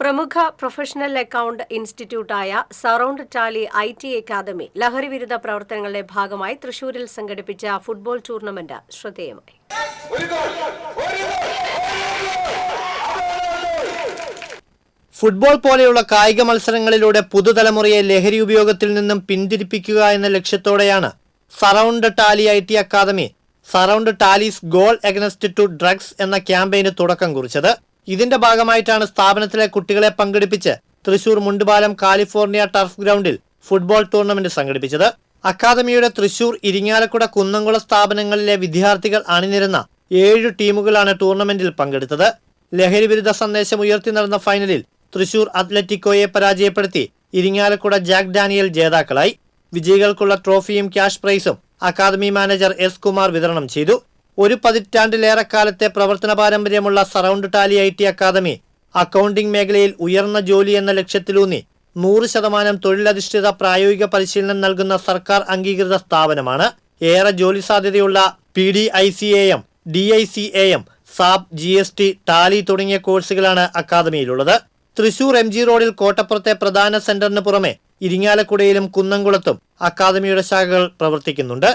പ്രമുഖ professional account ഇൻസ്റ്റിറ്റ്യൂട്ടായ Surround Tally I T academy ലഹരിവിരുദ്ധ പ്രവർത്തനങ്ങളുടെ ഭാഗമായി തൃശൂരിൽ സംഘടിപ്പിച്ച ഫുട്ബോൾ ടൂർണമെന്റ് ശ്രദ്ധേയമായി. ഫുട്ബോൾ പോലെയുള്ള കായിക മത്സരങ്ങളിലൂടെ പുതുതലമുറയെ ലഹരി ഉപയോഗത്തിൽ നിന്നും പിന്തിരിപ്പിക്കുക എന്ന ലക്ഷ്യത്തോടെയാണ് Surround Tally I T academy Surround Tally's goal against to drugs എന്ന ക്യാമ്പയിന് തുടക്കം കുറിച്ചത്. ഇതിന്റെ ഭാഗമായിട്ടാണ് സ്ഥാപനത്തിലെ കുട്ടികളെ പങ്കെടുപ്പിച്ച് തൃശൂർ മുണ്ടുപാലം കാലിഫോർണിയ ടർഫ് ഗ്രൗണ്ടിൽ ഫുട്ബോൾ ടൂർണമെന്റ് സംഘടിപ്പിച്ചത്. അക്കാദമിയുടെ തൃശൂർ ഇരിങ്ങാലക്കുട കുന്നംകുള സ്ഥാപനങ്ങളിലെ വിദ്യാർത്ഥികൾ അണിനിരുന്ന ഏഴ് ടീമുകളാണ് ടൂർണമെന്റിൽ പങ്കെടുത്തത്. ലഹരി വിരുദ്ധ സന്ദേശം ഉയർത്തി നടന്ന ഫൈനലിൽ തൃശൂർ അത്ലറ്റിക്കോയെ പരാജയപ്പെടുത്തി ഇരിങ്ങാലക്കുട ജാക്ക് ഡാനിയൽ ജേതാക്കളായി. വിജയികൾക്കുള്ള ട്രോഫിയും ക്യാഷ് പ്രൈസും അക്കാദമി മാനേജർ എസ് കുമാർ വിതരണം ചെയ്തു. ഒരു പതിറ്റാണ്ടിലേറെ കാലത്തെ പ്രവർത്തന പാരമ്പര്യമുള്ള Surround Tally I T academy accounting മേഖലയിൽ ഉയർന്ന ജോലി എന്ന ലക്ഷ്യത്തിലൂന്നി നൂറ് ശതമാനം തൊഴിലധിഷ്ഠിത പ്രായോഗിക പരിശീലനം നൽകുന്ന സർക്കാർ അംഗീകൃത സ്ഥാപനമാണ്. ഏറെ ജോലി സാധ്യതയുള്ള P D I C A M D I C A M SAP G S T Tally തുടങ്ങിയ കോഴ്സുകളാണ് അക്കാദമിയിലുള്ളത്. തൃശൂർ എം ജി റോഡിൽ കോട്ടപ്പുറത്തെ പ്രധാന സെന്ററിന് പുറമെ ഇരിങ്ങാലക്കുടയിലും കുന്നംകുളത്തും അക്കാദമിയുടെ ശാഖകൾ പ്രവർത്തിക്കുന്നുണ്ട്.